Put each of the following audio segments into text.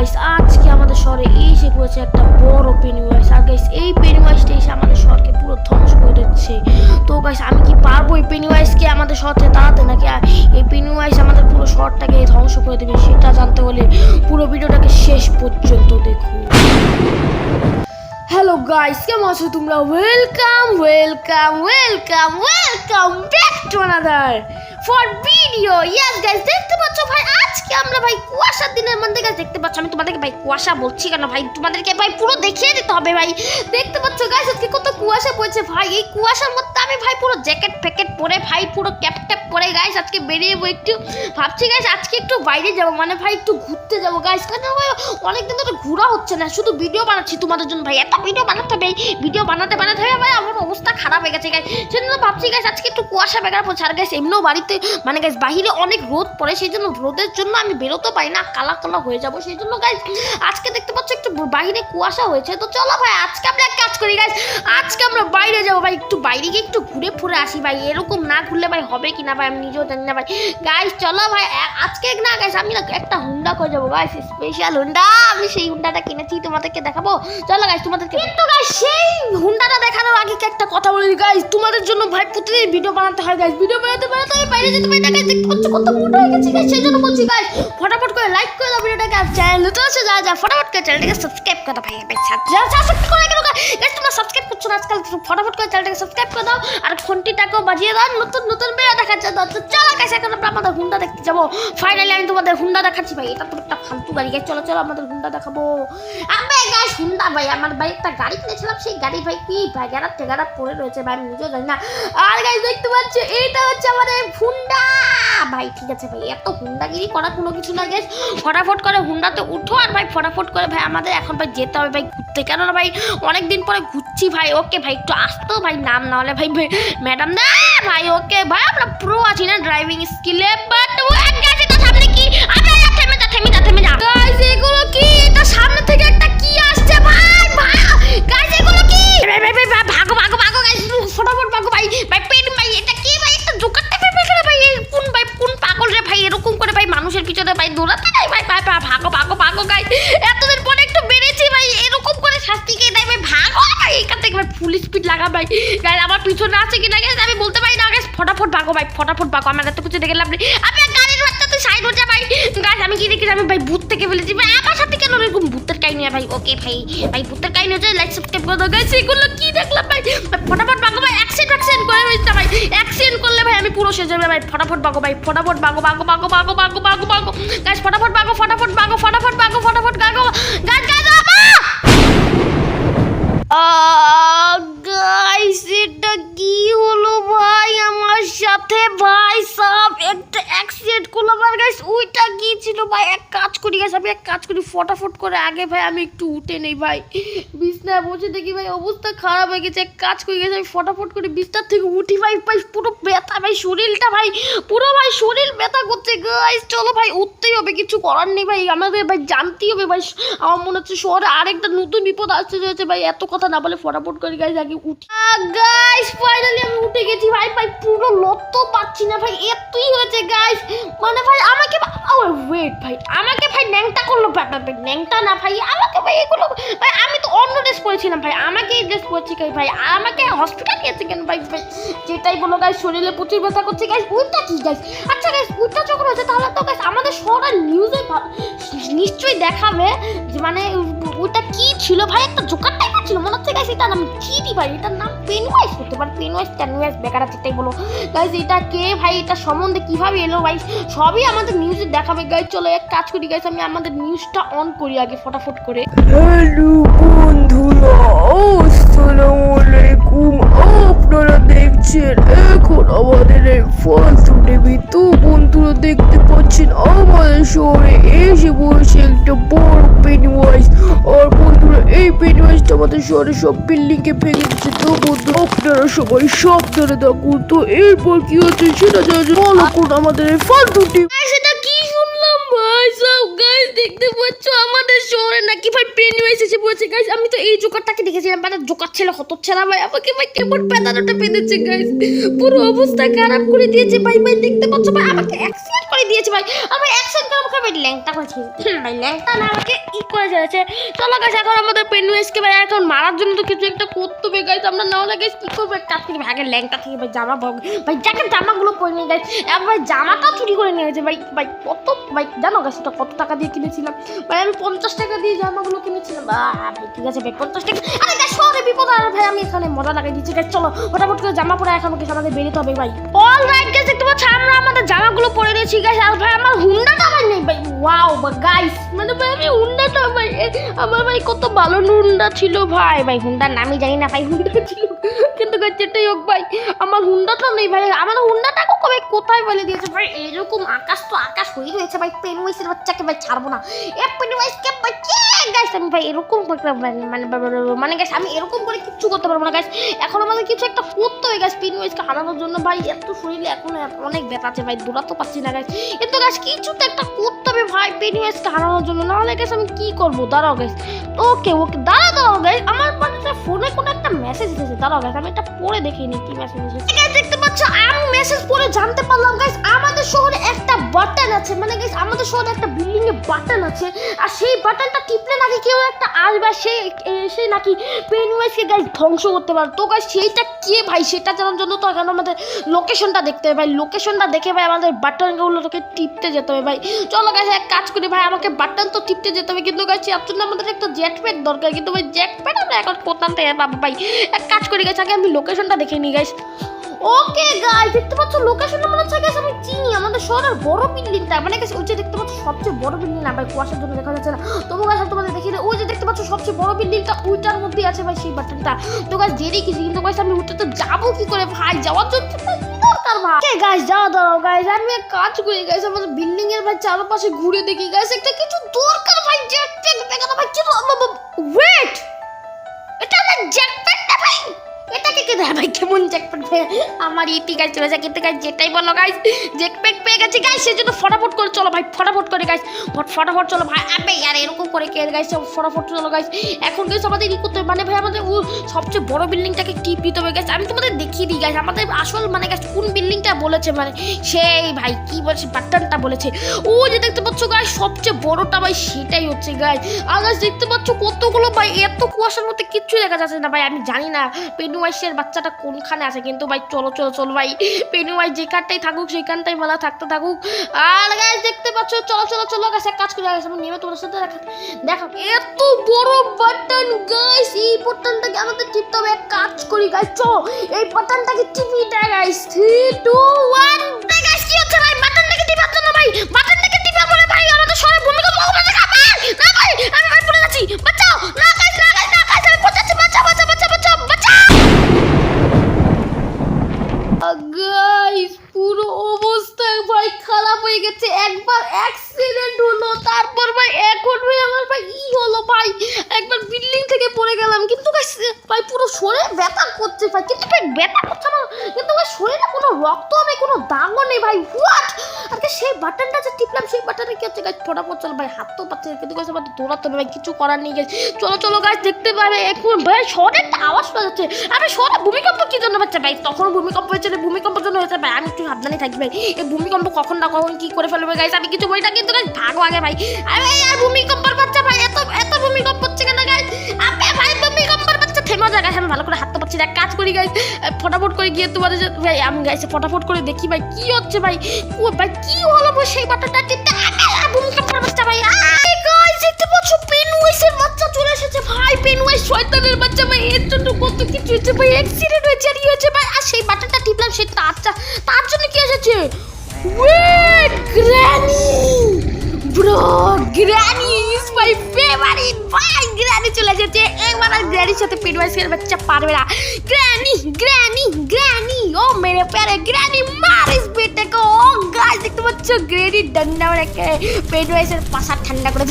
Guys আজকে আমাদের শহরে এসে পড়েছে একটা বড় পেনিওয়াইজ আর গাইস এই পেনিওয়াইজটা এসে আমাদের শহরকে পুরো ধ্বংস করে দিচ্ছে। তো গাইস আমি কি পারব এই পেনিওয়াইজকে আমাদের শহর তাড়াতে নাকি এই পেনিওয়াইজ আমাদের পুরো শহরটাকে ধ্বংস করে দেবে সেটা জানতে হলে পুরো ভিডিওটাকে শেষ পর্যন্ত দেখুন। হ্যালো গাইস কেমন আছো তোমরা? Welcome welcome welcome welcome back to another for video yes guys দেখতে পাচ্ছ ভাই? আজকে আমরা ভাই কুয়াশার দিনের মধ্যে গাইস দেখতে পাচ্ছ, আমি তোমাদেরকে ভাই কুয়াশা বলছি কেন ভাই? তোমাদেরকে ভাই পুরো দেখিয়ে দিতে হবে ভাই। দেখতে পাচ্ছ গাইস আজকে কত কুয়াশা পড়ছে ভাই। এই কুয়াশার মধ্যে আমি ভাই পুরো জ্যাকেট ফ্যাকেট পরে, ভাই পুরো ক্যাপ ট্যাপ পরে গাইস আজকে বেরিয়ে একটু। ভাবছি গাইস আজকে একটু বাইরে যাব মানে ভাই একটু ঘুরতে যাব গাইস কেন ভাই? অনেকদিন ধরে ঘোরা হচ্ছে না, শুধু ভিডিও বানাচ্ছি তোমাদের জন্য ভাই। এত ভিডিও বানাতে হবে ভিডিও বানাতে বানাতে হবে ভাই আমার অবস্থা খারাপ হয়ে গেছে গাইস সেজন্য ভাবছি গাইস আজকে একটু কুয়াশা বেগার পড়ছে। আর গাইস এমনিও বাড়িতে মানে গাইস বাহিরে অনেক রোদ পড়ে সেই জন্য রোদের জন্য আমি বেরোতে পারি না কালা কালা হয়ে যাব সেই জন্য গাইস আজকে দেখতে পাচ্ছ একটু বাইরে কুয়াশা হয়েছে, তো চলো ভাই, আজকে আমরা এক কাজ করি গাইস আজকে আমরা বাইরে যাব ভাই, একটু বাইরে গিয়ে একটু ঘুরে ফুরে আসি ভাই, এরকম না ঘুরলে ভাই হবে কি না ভাই, আমি নিজেও জানি না ভাই। গাইস চলো ভাই আজকে না গাইস আমি না একটা হুন্ডা করে যাব গাইস স্পেশাল হুন্ডা, আমি সেই হুন্ডাটা কিনেছি, তোমাদেরকে দেখাবো। চলো গাইস তোমাদেরকে কিন্তু গাইস সেই হুন্ডাটা দেখানোর আগে একটা কথা বলি গাইস তোমাদের জন্য ভাই, প্রতিদিন ভিডিও বানাতে হয় গাইস ভিডিও বানাতে বানাতে আমি বাইরে যেতে পারি না গাইস কত মোটা হয়ে গেছি সেই জন্য বলছি গাইস ফটাফট করে লাইক করে দাও ভিডিওটাকে আর চ্যানেল তো আছে, যা যা, ফটাফট করে চ্যানেলটাকে সাবস্ক্রাইব করে দাও ভাই ভাই সাবস্ক্রাইব করে কেন গাইস তোমরা সাবস্ক্রাইব করছ না আজকাল ফটাফট করে চ্যানেলটাকে সাবস্ক্রাইব করে দাও, আর ঘন্টিটাকেও বাজিয়ে দাও নতুন নতুন ভিডিও জন্য, তো চলো গাইস এখন আমরা আমাদের হুন্ডা দেখতে যাব। ফাইনালি আমি তোমাদের হুন্ডা দেখাচ্ছি ভাই, এটা তো একটা ফালতু গাড়ি গাইস চলো চলো, আমাদের হুন্ডা দেখাবো। আবে গাইস হুন্ডা ভাই, আমার ভাই একটা গাড়ি কিনেছিলাম, সেই গাড়ি ভাই কি ভাই, গেরার টেগারা পড়ে রয়েছে ভাই, আমি নিজেও জানি না। আর গাইস দেখতে পাচ্ছ, এইটা হচ্ছে আমাদের হুন্ডা। ভাই ঠিক আছে ভাই এত হুন্ডাগিরি কোনো কিছু না গেছ ফটাফট করে হুন্ডাতে উঠো আর ভাই ফটাফট করে ভাই আমাদের এখন ভাই যেতে হবে ভাই ঘুরতে। ভাই পরে ঘুরছি ভাই ওকে ভাই একটু আসতো ভাই নাম না হলে ভাই ম্যাডাম না ভাই ওকে ভাই আমরা প্রো আছি না ড্রাইভিং স্কিলে বাট ও এক গেছে তো সামনে কি? আবে, থেমে যা থেমে যা থেমে যা। এগুলো কি? এটা সামনে থেকে গাইস আমার পিছনে আছে কি না গাইস আমি বলতে পারি না। ফটাফট ভাগো ভাই, ফটাফট ভাগো আমার এত কিছু দেখে লাভ নেই। আমি গাড়ির বাচ্চা, তুই সাইড যা ভাই। গাইস, আমি কি দেখেছি আমি ভাই ভূত থেকে ফেলেছি। ভাই, আমার সাথে কেন এরকম ভূতের কাহিনী ভাই? ওকে ভাই ভাই, ভূতের কাহিনী হচ্ছে লাইক সাবস্ক্রাইব করে দাও। গাইস, এগুলো কি দেখলাম ভাই? ফটাফট ভাগো ভাই অ্যাক্সিডেন্ট অ্যাক্সিডেন্ট করে হয়েছে ভাই। অ্যাক্সিডেন্ট করলে ভাই, আমি পুরো শেষ যাবে ভাই। ফটাফট ভাগো ভাই, ফটাফট ভাগো ভাগো ভাগো ভাগো ভাগো ভাগো ভাগো গাইস, ফটাফট ভাগো ফটাফট ভাগো ফটাফট ভাগো ওইটা কি ছিল ভাই এক কাজ করি গাইস আমি এক কাজ করি, ফটাফট করে আগে ভাই আমি একটু উঠে নেই ভাই। বিছনায় বসে দেখি ভাই অবস্থা খারাপ হয়ে গেছে, এক কাজ করি গেছে আমি ফটাফট করে বিছনার থেকে উঠি ভাই ভাই পুরো ব্যথা ভাই, শরীরটা ভাই, পুরো ভাই শরীর ব্যথা করছে গাইস চলো ভাই, উঠতেই হবে, কিছু করার নেই ভাই, আমাদের ভাই জানতেই হবে ভাই, আমার মনে হচ্ছে শহরে আরেকটা নতুন বিপদ আসতে চলেছে ভাই, এত কথা না বলে ফটাফট করে গাইস আগে উঠি। গাইস ফাইনালি আমি উঠে গেছি ভাই ভাই পুরো লত্ত পাচ্ছি না ভাই, এতই হয়েছে গাইস মানে ভাই আমাকে ওয়েট ভাই আমাকে ভাই ন্যাংটা করল ভাই ন্যাংটা না ভাই, আমাকে ভাই এগুলো, ভাই, আমি তো অন্য ড্রেস পরেছিলাম ভাই, আমাকে এই ড্রেস পরেছি গাই ভাই? আমাকে হসপিটাল নিয়েছে কেন ভাই? ভাই, যেটাই বলো গাইস শরীরে প্রচুর ব্যথা করছে গাইস ওইটা কি গাইস আচ্ছা গাইস ওইটা যখন হয়েছে, তাহলে তো গাইস আমাদের শহরের নিউজে নিশ্চয়ই দেখাবে যে মানে ওইটা কি ছিল ভাই? একটা জোকার টাইপের ছিল, মনে হচ্ছে গাইস এটার নাম চিনি ভাই, এটার নাম পেনওয়াইস হতে পারে পেনওয়াইস টেনওয়াইস বেকার আছে যেটাই বলো। গাইস এটা কে ভাই? এটা সম্বন্ধে কীভাবে এলো ভাই? সবই আমাদের নিউজে দেখাবে গাইস চলো এক কাজ করি গাইস আমি আমাদের নিউজটা অন করি আগে ফটাফট করে। হ্যালো বন্ধুরা আসসালামু আলাইকুম। আপনারা দেখছেন এখন আমাদের এই ফালতু টিভি তো বন্ধুরা দেখতে পাচ্ছেন আমাদের শহরে এসে বসে একটা বড় পেনওয়াইজ আর বন্ধুরা এই পেনওয়াইজটা আমাদের শহরে সব বিল্ডিংকে ভেঙে দিচ্ছে তো বন্ধু আপনারা সবাই সাবধানে থাকুন। তো এরপর কি হচ্ছে সেটা জানার জন্য আমাদের এই ফালতু টিভি গাইস এটা কি শুনলাম ভাই সব গাইস দেখতে পাচ্ছ, আমাদের শহরে নাকি ভাই পেনওয়াইস এসে পড়েছে গাইস আমি তো এই জোকারটাকে দেখেছিলাম মানে জোকার ছেলে হত ছেলে ভাই। আমাকে ভাই কেমন পেদানোটা পেতেছে গাইস পুরো অবস্থা খারাপ করে দিয়েছে, ভাই ভাই, দেখতে পাচ্ছ, ভাই, আমাকে করে দিয়েছে ভাই। ভাই অ্যাকশন করে আমাকে ভাই ল্যাংটা করেছে। ভাই ল্যাংটা না আমাকে ই করে দিয়েছে। চলো গাছ এখন আমাদের পেনুয়েসকে ভাই এখন মারার জন্য তো কিছু একটা করতে হবে গাইস আমরা না হলে গাইস কি করব? একটা থেকে আগে ল্যাংটা থেকে ভাই জামা পাবো ভাই যাকে জামাগুলো পরে নিয়ে গাইস আর ভাই জামাটা চুরি করে নিয়ে গেছে। ভাই ভাই কত ভাই জানো গাছ এটা কত টাকা দিয়ে কিনেছিলাম? ভাই আমি পঞ্চাশ টাকা দিয়ে জামাগুলো কিনেছিলাম। আহ, ভাই ঠিক আছে ভাই পঞ্চাশ টাকা। আরে গাছ শহরে বিপদ আর ভাই আমি এখানে মজা লাগাই দিচ্ছি। গাছ চলো ফটাফট করে জামা পরে এখন গাছ আমাদের বেরোতে হবে ভাই। অল রাইট গাছ দেখতে পাচ্ছ আমরা আমাদের জামাগুলো পরে নিয়েছি গাছ আর ভাই, আমার হুন্ডাটা ভাই নেই ভাই। ওয়াও বা গাইস মানে ভাই, আমি হুন্ডাটা ভাই আমার ভাই কত ভালো হুন্ডা ছিল ভাই। ভাই, হুন্ডার নামই জানি না ভাই, হুন্ডা ছিল। কিন্তু গাছ যেটাই হোক ভাই, আমার হুন্ডাটা নেই ভাই। আমার হুন্ডাটা কবে কোথায় ফেলে দিয়েছে? ভাই, এরকম আকাশ তো আকাশ হয়ে রয়েছে ভাই। পেনওয়াইসের বাচ্চাকে ভাই ছাড়বো না। এ পেনওয়াইসকে বাচ্চা গাইস আমি ভাই এরকম করে মানে মানে মানে গাইস আমি এরকম করে কিচ্ছু করতে পারব না গাইস এখন আমাদের কিছু একটা করতে হবে গাইস পেনওয়াইসকে হারানোর জন্য। ভাই, এত শরীরে এখন অনেক ব্যথা আছে ভাই দৌড়াতে পারছি না গাইস কিন্তু গাছ কিছু তো একটা করতে হবে ভাই এসকে হারানোর জন্য। না হলে গাইস আমি কি করব? দাঁড়াও গেছে ওকে ওকে দাঁড়াও দাঁড়াও গাইস আমার মানে ফোনে কোনো একটা মেসেজ এসেছে। দাঁড়াও গেছে আমি এটা পড়ে দেখিনি কি মেসেজ এসেছে। দেখতে পাচ্ছ, আমি মেসেজ পড়ে জানতে পারলাম গাইস আমাদের শহরে বাটন আছে। মানে গাইস আমাদের শহরে একটা বিল্ডিং এ বাটন আছে। আর সেই বাটনটা টিপলে নাকি কেউ একটা আসবে আর সে নাকি পেনওয়াইসকে গাইস ধ্বংস করতে পারে তো গাইস সেইটা কে ভাই? সেটা জানার জন্য তো এখন আমাদের লোকেশনটা দেখতে হবে ভাই। লোকেশনটা দেখে ভাই আমাদের বাটনগুলোকে টিপতে যেতে হবে ভাই। চলো গাইস এক কাজ করি ভাই। আমাকে বাটন তো টিপতে যেতে হবে। কিন্তু গাইস এর জন্য আমাদের একটা জেট প্যাক দরকার। কিন্তু ভাই জেট প্যাক আমরা এখন কোথান থেকে পাবো ভাই? এক কাজ করি গাইস আগে আমি লোকেশনটা দেখে নিই গাইস ওকে গাইস দেখতে পাচ্ছ লোকেশনটা মনে হচ্ছে গাইস আমি চিনি, আমাদের শহরের বড় বিল্ডিং বিল্ডিংটা মানে গাইস ওই যে দেখতে পাচ্ছ সবচেয়ে বড় বিল্ডিং না, ভাই, কুয়াশার জন্য দেখা যাচ্ছে না। তবু গাইস তোমাদের দেখিয়ে ওই যে দেখতে পাচ্ছ সবচেয়ে বড় বিল্ডিংটা ওইটার মধ্যেই আছে, ভাই, সেই বাটনটা তো গাইস দেরি কিছু কিন্তু গাইস আমি উঠতে তো যাব কি করে, ভাই? যাওয়ার জন্য দরকার, ভাই? কে গাইস যাও, দাঁড়াও গাইস আমি কাজ করি আমাদের বিল্ডিং এর, ভাই ঘুরে দেখি। গাইস একটা কিছু দরকার, ভাই না, ভাই, কি ওয়েট এটা না, ভাই? এটাকে কে দেয় ভাই, কেমন জ্যাকপ্যাট ভাই? আমার ইতি গাছ চলে যায় কিন্তু গাছ যেটাই বলো গাইস জ্যাকপ্যাট পেয়ে গেছে গাইস সেজন্য ফটাফট করে চলো ভাই, ফটাফট করে গাইস ফটাফট চলো ভাই, আবে, আর এরকম করে কে গাইস ফটাফট চলো গাইস এখন গাইস আমাদের ই করতে হবে? মানে ভাই, আমাদের ও সবচেয়ে বড় বিল্ডিংটাকে টিপ দিতে হবে গাইস আমি তোমাদের দেখিয়ে দিই গাইস আমাদের আসল মানে গাইস কোন বিল্ডিংটা বলেছে মানে সেই ভাই, কি বলছে বাটনটা বলেছে। ও যে দেখতে পাচ্ছ গাইস সবচেয়ে বড়টা ভাই, সেটাই হচ্ছে গাইস আর গাইস দেখতে পাচ্ছ কতগুলো, ভাই, এত কুয়াশার মধ্যে কিচ্ছু দেখা যাচ্ছে না, ভাই, আমি জানি না। পেনুয়াইসের বাচ্চাটা কোনখানে আছে? কিন্তু ভাই, চলো চলো চলো ভাই। পেনু পেনুয়াইস যেখানটাই থাকুক সেখানটাই মেলা থাকতে থাকুক। আর গাইস দেখতে পাচ্ছ? চলো চলো চলো গাইস এক কাজ করে। গাইস আমি নেমে তোমার সাথে দেখা দেখো এত বড় বাটন গাইস এই বাটনটাকে আমাদের টিপতে হবে। এক কাজ করি গাইস চলো। এই বাটনটাকে টিপি দেয় guys three two one guys কি হচ্ছে ভাই? বাটনটাকে টিপার জন্য ভাই? বাটনটাকে হয়ে গেছে একবার অ্যাক্সিডেন্ট হলো তারপর ভাই এখন ভাই আমার ভাই ই হলো ভাই একবার বিল্ডিং থেকে পড়ে গেলাম কিন্তু guys, ভাই পুরো শরীরে ব্যথা করছে ভাই কিন্তু ভাই ব্যথা করছে আমার কিন্তু ভাই শরীরে কোনো রক্ত নেই কোনো দাগও নেই ভাই হোয়াট আজকে সেই বাটনটা যে টিপলাম সেই বাটনে কি হচ্ছে গাছ ফটাফট চলো ভাই হাত তো পাচ্ছে কিন্তু গাছ আমার দৌড়াতে হবে ভাই কিছু করার নেই গাছ চলো চলো গাছ দেখতে পাবে এখন ভাই শহরে একটা আওয়াজ পাওয়া যাচ্ছে। আরে শহরে ভূমিকম্প কি জন্য পাচ্ছে ভাই? তখন ভূমিকম্প হয়েছে ভূমিকম্পের জন্য হয়েছে ভাই আমি একটু সাবধানে থাকি ভাই। এই ভূমিকম্প কখন না কখন কি করে ফেলবে গাইস আমি কিছু না কিন্তু গাইস ভাগো আগে ভাই। আরে আর ভূমিকম্পের বাচ্চা ভাই, এত এত ভূমিকম্প হচ্ছে কেন গাইস আপে ভাই, ভূমিকম্পের বাচ্চা, থেমে যা গাইস আমি ভালো করে হাত পাচ্ছি না। কাজ করি গাইস ফটাফট করে গিয়ে তোমাদের ভাই, আমি গাইছে ফটাফট করে দেখি ভাই, কি হচ্ছে ভাই? ও ভাই, কি হলো সেই বাটনটা টিপতে? আর ভূমিকম্পের বাচ্চা ভাই আই গাইস দেখতে পাচ্ছ পেনওয়াইসের বাচ্চা চলে এসেছে ভাই পেনওয়াইস শয়তানের বাচ্চা ভাই, এর জন্য কত কিছু হয়েছে ভাই অ্যাক্সিডেন্ট হয়েছে, আর হয়েছে ভাই, আর সেই বাটনটা টিপলাম, সেই তারটা তার জন্য কি এসেছে? Wait granny bro granny is my favourite ভাই গ্র্যানি চলে এসেছে। একবার আর গ্র্যানির সাথে পেটওয়াইসের বাচ্চা পারবে না। গ্র্যানি গ্র্যানি গ্র্যানি ও মেরে প্যারে গ্র্যানি মার ইস বেটে কো ও গাইস দেখতে পাচ্ছ গ্র্যানি ডান্ডা রেখে পেটওয়াইসের পাশা ঠান্ডা করে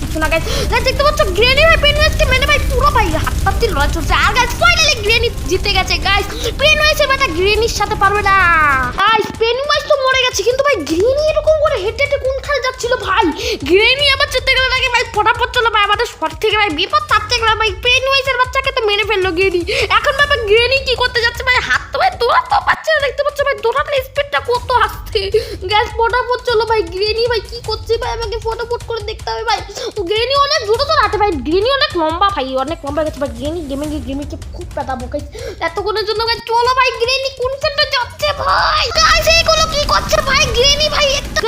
কিছু না গাইস দেখতে পাচ্ছ গ্র্যানি ভাই পেটওয়াইসকে মেনে ভাই পুরো ভাই হাত পাত দিয়ে লড়াই চলছে আর গাইস ফাইনালি গ্র্যানি জিতে গেছে গাইস পেটওয়াইসের বাচ্চা গ্র্যানির সাথে পারবে না গাইস পেটওয়াইস তো মরে গেছে কিন্তু ভাই গ্র্যানি এরকম করে হেঁটে হেঁটে কোনখানে যাচ্ছিল ভাই গ্রেনি আবার চলতে গেলে নাকি ভাই ফটাফট চলো ভাই আমাদের শহর থেকে ভাই বিপদ চাপতে গেলে ভাই পেন ওয়াইজের বাচ্চাকে তো মেরে ফেলল গ্রেনি এখন ভাই গ্রেনি কি করতে যাচ্ছে ভাই? হাত তো ভাই দৌড়াতে পারছে না, দেখতে পাচ্ছ ভাই দৌড়ানোর স্পিডটা কত আসছে গ্যাস ফটাফট চলো ভাই গ্রেনি ভাই কি করছে ভাই? আমাকে ফটাফট করে দেখতে হবে ভাই। গ্রেনি অনেক দ্রুত তো হাঁটে ভাই গ্রেনি অনেক লম্বা ভাই, অনেক লম্বা গেছে ভাই। গ্রেনি গেমে গিয়ে গেমিকে খুব পেতা বোকাই এতক্ষণের জন্য ভাই চলো ভাই গ্রেনি কোন সেন্টার যাচ্ছে ভাই? গাইস এইগুলো কি করছে ভাই? গ্রেনি ভাই, একটা